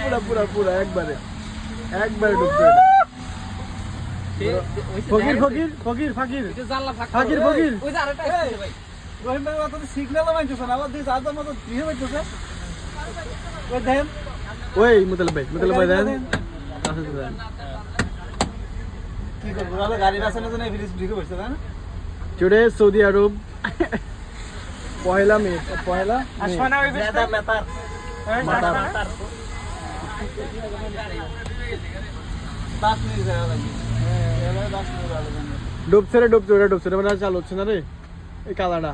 পুরা পুরা পুরা একবারে একবারে ঢুকছে ফকির ফকির ফকির ফাকির ফাকির ফকির রহিম ভাই অত সিগন্যাল মানতেছে না আবার দিয়ে যার মতো দিয়ে হইতেছে ওই দেন ওই মুতালিব ভাই মুতালিব ভাই দেন আসলে তো দেন কি করব? গাড়ি বাঁচানোর জন্য ফ্রিজ ঢুকে বসছে তাই না? টুডে সৌদি আরব পয়লা মে পয়লা মে। মেতার মেতার মাতার। বাস নিয়ে যাওয়া লাগে হ্যাঁ এবার বাস নিয়ে যাওয়া লাগে ডুবছে রে ডুবছে ওটা ডুবছে রে মানে আর চালু হচ্ছে না রে এই কালাটা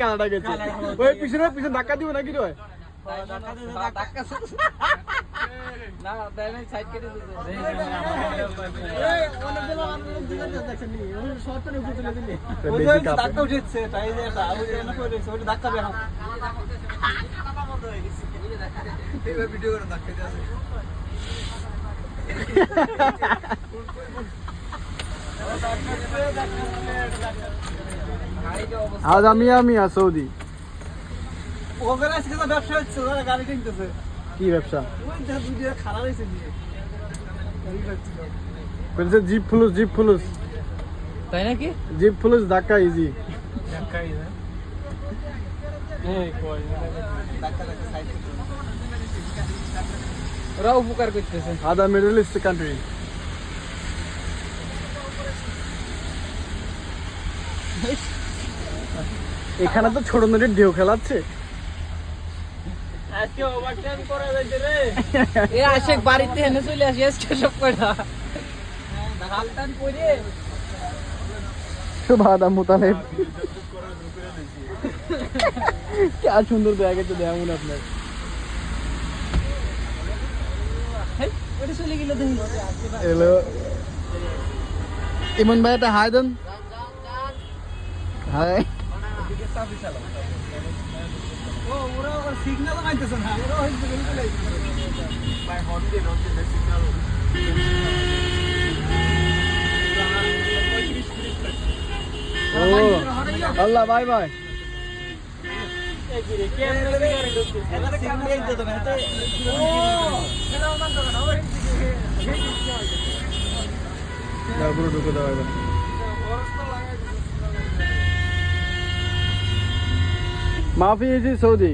কালাটা গেছে ওই পিছনে পিছনে ধাক্কা দিব নাকি রে ওই যে বেশি ওই যে কাঁপে। ধাক্কা উঠেছে তাই যে এটা ওই এনে পড়ে রয়েছে, ওইটা ধাক্কা বের ভিডিও করে ধাক্কা দিয়ে আজ আমি আমি সৌদি। ওখানে আজকে তো ব্যবসা হচ্ছে গাড়ি কিনতেছে। কি ব্যবসা। বলছে জিপ ফুলুস জিপ ফুলুস। তাই নাকি? জিপ ফুলুস ধাক্কা ইজি ধাক্কা ওরা উপকার করতেছে। আদা মিডল ইস্ট কান্ট্রি এখানে তো ছোট নদীর ঢেউ খেলাচ্ছে। আজকে ওভারটাইম করা যাইছে রে। এ আশেক বাড়িতে এনে চলে আসি আজকে সব কয়টা? হালটান করে সুভাদা মুতালেব। क्या সুন্দর ব্যাগ আছে দেখুন আপনার। ওটা চলে গেল দেখি। ইমন ভাই একটা হাই দেন। হাই। Allah bye bye. পুরো ঢুকে দেওয়া এবার মাফি ইজি সৌদি